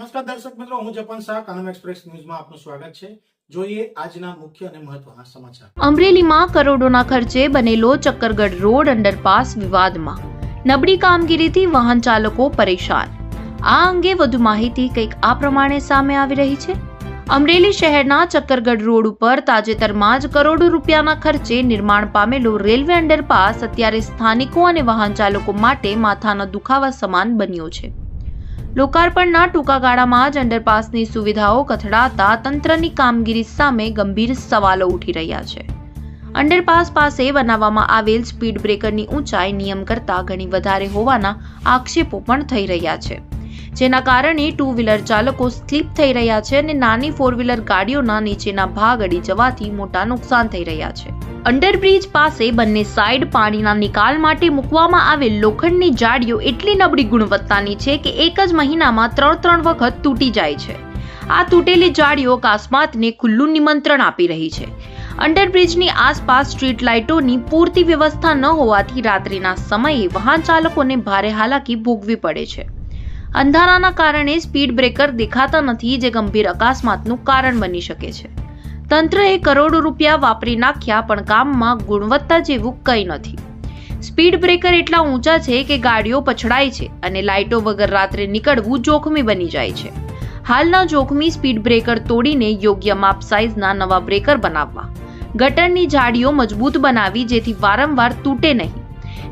નમસ્કાર દર્શક મિત્રો, હું જપન શાહ, કાનમ એક્સપ્રેસ ન્યૂઝમાં આપનું સ્વાગત છે. અમરેલીમાં કરોડોના ખર્ચે બનેલો ચક્કરગઢ રોડ અંડરપાસ વિવાદમાં. નબળી કામગીરીથી વાહન ચાલકો પરેશાન. આ અંગે વધુ માહિતી કંઈક આ પ્રમાણે સામે આવી રહી છે? અમરેલી શહેરના ચક્કરગઢ રોડ ઉપર તાજેતરમાં જ કરોડો રૂપિયાના ખર્ચે નિર્માણ પામેલો રેલવે અંડરપાસ અત્યારે સ્થાનિકો અને વાહન ચાલકો માટે માથાના દુખાવા સમાન બન્યો છે. લોકાર્પણના ટૂંકા ગાળામાં જ અંડરપાસની સુવિધાઓ કથળાતા તંત્રની કામગીરી સામે ગંભીર સવાલો ઉઠી રહ્યા છે. અંડરપાસ પાસે બનાવવામાં આવેલ સ્પીડ બ્રેકરની ઊંચાઈ નિયમ કરતાં ઘણી વધારે હોવાના આક્ષેપો પણ થઈ રહ્યા છે. જેના કારણે ટુ વ્હીલર ચાલકો સ્લીપ થઈ રહ્યા છે અને નાની ફોર વ્હીલર ગાડીઓના નીચેના ભાગ અડી જવાથી મોટા નુકસાન થઈ રહ્યા છે. અંડરબ્રિજ પાસે બંને સાઈડ પાણીના નિકાલ માટે મૂકવામાં આવેલ લોખંડની જાળીઓ એટલી નબળી ગુણવત્તાની છે કે એક જ મહિનામાં ત્રણ ત્રણ વખત તૂટી જાય છે. આ તૂટેલી જાળીઓ અકસ્માતને ખુલ્લું નિમંત્રણ આપી રહી છે. અંડરબ્રિજની આસપાસ સ્ટ્રીટ લાઇટોની પૂરતી વ્યવસ્થા ન હોવાથી રાત્રિના સમયે વાહન ચાલકોને ભારે હાલાકી ભોગવી પડે છે. અંધારાના કારણે સ્પીડ બ્રેકર દેખાતા નથી, જે ગંભીર અકસ્માતનું કારણ બની શકે છે. તંત્રએ કરોડો રૂપિયા વાપરી નાખ્યા, પણ કામમાં ગુણવત્તા જેવું કંઈ નથી. સ્પીડ બ્રેકર એટલા ઊંચા છે કે ગાડીઓ પછડાય છે અને લાઇટો વગર રાત્રે નીકળવું જોખમી બની જાય છે. હાલના જોખમી સ્પીડ બ્રેકર તોડીને યોગ્ય માપ સાઇઝના નવા બ્રેકર બનાવવા. ગટરની જાડીઓ મજબૂત બનાવી જેથી વારંવાર તૂટે નહીં.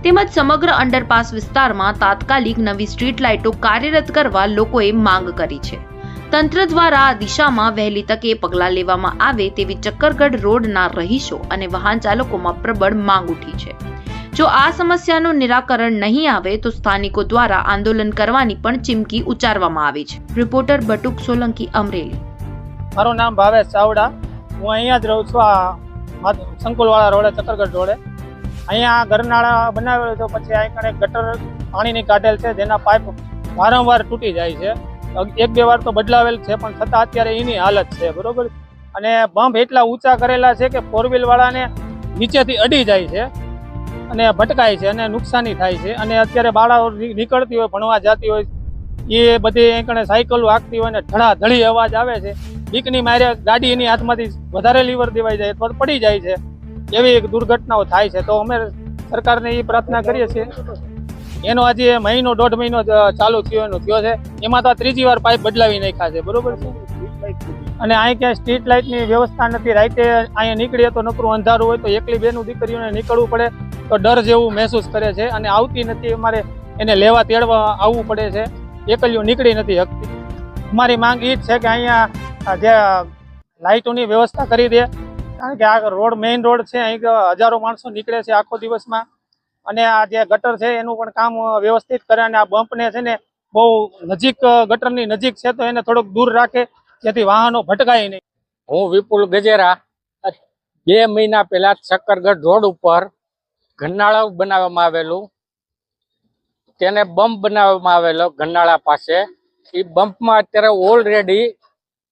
તેમજ સમગ્ર અંડરપાસ વિસ્તારમાં તાત્કાલિક નવી સ્ટ્રીટ લાઇટો કાર્યરત કરવા લોકોએ માંગ કરી છે. તંત્ર દ્વારા આ દિશામાં વહેલી તકે પગલાં લેવામાં આવે તેવી ચક્કરગઢ રોડના રહીશો અને વાહન ચાલકોમાં પ્રબળ માંગ ઉઠી છે. જો આ સમસ્યાનું નિરાકરણ નહીં આવે તો સ્થાનિકો દ્વારા આંદોલન કરવાની પણ ચીમકી ઉચ્ચારવામાં આવી છે. રિપોર્ટર બટુક સોલંકી, અમરેલી. મારું નામ ભાવેશ ચાવડા. હું અહીંયા જ રહું છું આ સંકુલવાળા રોડે, ચક્કરગઢ રોડે. અહીંયા ગરનાળા બનાવેલો તો પછી અહીં ગટર પાણીની કાઢેલ છે, જેના પાઇપ વારંવાર તૂટી જાય છે. એક બે વાર તો બદલાવેલ છે, પણ છતાં અત્યારે એની હાલત છે, બરોબર? અને બમ્પ એટલા ઊંચા કરેલા છે કે ફોર વાળાને નીચેથી અડી જાય છે અને ભટકાય છે અને નુકસાની થાય છે. અને અત્યારે બાળાઓ નીકળતી હોય, ભણવા જતી હોય, એ બધી એકણે કણે સાયકલો હાંકતી હોય ને ધડાધડી અવાજ આવે છે. બીકની મારે ગાડી એની હાથમાંથી વધારે લીવર દેવાઈ જાય અથવા પડી જાય છે. એવી એક દુર્ઘટનાઓ થાય છે. તો અમે સરકારને એ પ્રાર્થના કરીએ છીએ. એનો આજે મહિનો દોઢ મહિનો ચાલુ થયો એનો, થયો છે. એમાં તો ત્રીજી વાર પાઇપ બદલાવી નાખ્યા છે, બરોબર છે? અને અહીં ક્યાંય સ્ટ્રીટ લાઇટની વ્યવસ્થા નથી. રાઈતે અહીંયા નીકળીએ તો નકરું અંધારું હોય તો એકલી બેનું દીકરીઓને નીકળવું પડે તો ડર જેવું મહેસૂસ કરે છે અને આવતી નથી. અમારે એને લેવા તેડવા આવવું પડે છે. એકલીઓ નીકળી નથી શકતી. અમારી માંગ એ જ છે કે અહીંયા જે લાઇટોની વ્યવસ્થા કરી દે. કારણ કે આ રોડ મેઇન રોડ છે. અહીં હજારો માણસો નીકળે છે આખો દિવસમાં. અને આ જે ગટર છે, એનું પણ કામ વ્યવસ્થિત કરે અને આ બમ્પને છે ને બહુ નજીક ગટરની નજીક છે, તો એને થોડુંક દૂર રાખે. જેથી વાહનો ભટકાય નહીં. હું વિપુલ ગજેરા, બે મહિના પહેલા શક્કરગઢ રોડ ઉપર ઘનાળા બનાવવામાં આવેલું. તેને બમ્પ બનાવવામાં આવેલો ઘનાળા પાસે. એ બમ્પમાં અત્યારે ઓલરેડી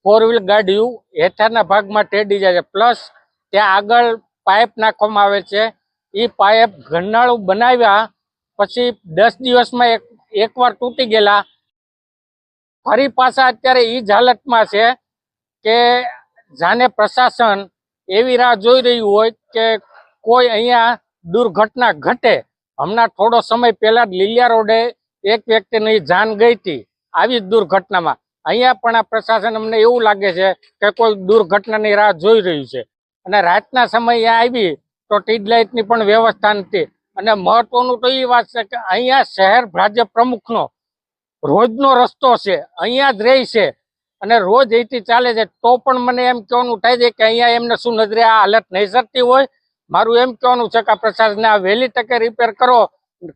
ફોર વ્હીલ ગાડીઓ હેઠળના ભાગમાં ટેડી જાય છે. પ્લસ ત્યાં આગળ પાઇપ નાખવામાં આવે છે. એ પાઇપ ઘરનાળું બનાવ્યા, પછી દસ દિવસમાં એક, એકવાર તૂટી ગયેલા. ફરી પાછા અત્યારે એ જ હાલતમાં છે કે જાને પ્રશાસન એવી રાહ જોઈ રહ્યું હોય કે કોઈ અહીંયા દુર્ઘટના ઘટે. હમણાં થોડો સમય પહેલા લીલિયા રોડે એક વ્યક્તિની જાન ગઈ હતી આવી જ દુર્ઘટનામાં. અહીંયા પણ આ પ્રશાસન અમને એવું લાગે છે કે કોઈ દુર્ઘટનાની રાહ જોઈ રહ્યું છે. અને રાતના સમયે આવી તો ટ્યુબલાઇટની પણ વ્યવસ્થા નથી અને મહત્વનું તો એ વાત છે કે અહીંયા શહેર ભાજપ પ્રમુખનો રોજનો રસ્તો છે, અહીંયા જ રહે છે. અને રોજ અહીંથી ચાલે છે. તો પણ મને એમ કહેવાનું થાય છે કે અહીંયા એમને શું નજરે આ હાલત નહીં સરતી હોય? મારું એમ કહેવાનું છે કે આ પ્રશાસને આ વહેલી તકે રિપેર કરો.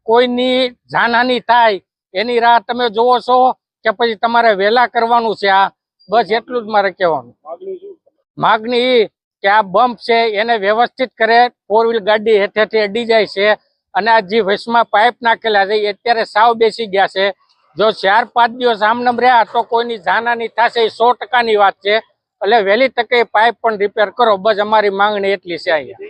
કોઈની જાનહાની થાય, એની રાહ તમે જોવો છો કે પછી તમારે વહેલા કરવાનું છે આ? બસ એટલું જ મારે કહેવાનું. માગણી કે આ બમ્પ છે એને વ્યવસ્થિત કરે ફોર વ્હીલ ગાડી હેઠેથી અડી જાય છે અને આ જે વૈશમાં પાઇપ નાખેલા છે એ અત્યારે સાવ બેસી ગયા છે. જો ચાર પાંચ દિવસ આમનામ રહ્યા તો કોઈની જાનહાની થશે એ સો ટકાની વાત છે. એટલે વહેલી તકે પાઇપ પણ રિપેર કરો. બસ અમારી માંગણી એટલી છે અહીંયા.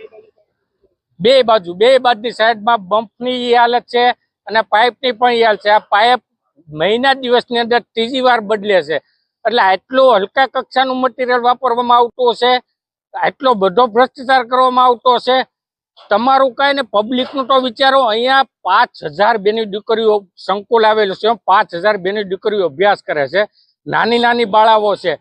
બે બાજુ, બે બાજુની સાઈડમાં બમ્પની એ હાલત છે અને પાઇપની પણ એ હાલત છે. આ પાઇપ મહિના દિવસની અંદર ત્રીજી વાર બદલે છે. એટલે આટલું હલકા કક્ષાનું મટીરિયલ વાપરવામાં આવતું હશે. આટલો બધો ભ્રષ્ટાચાર કરવામાં આવતો હશે. તમારું કાંઈ ને પબ્લિકનું તો વિચારો, અહીંયા પાંચ હજાર બેની દીકરીઓ સંકુલ આવેલું છે. પાંચ હજાર બેની દીકરીઓ અભ્યાસ કરે છે. નાની નાની બાળાઓ છે.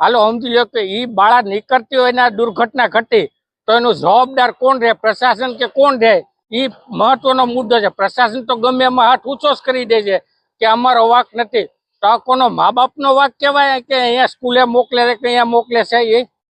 હાલો, સમજી લો કે એ બાળા નીકળતી હોય ને દુર્ઘટના ઘટી, તો એનું જવાબદાર કોણ રહે? પ્રશાસન કે કોણ રહે? એ મહત્વનો મુદ્દો છે. પ્રશાસન તો ગમે એમાં હાથ ઊંચો કરી દે છે કે અમારો વાક નથી. તો કોનો મા બાપનો વાક કહેવાય કે અહીંયા સ્કૂલે મોકલે છે કે અહીંયા મોકલે છે એ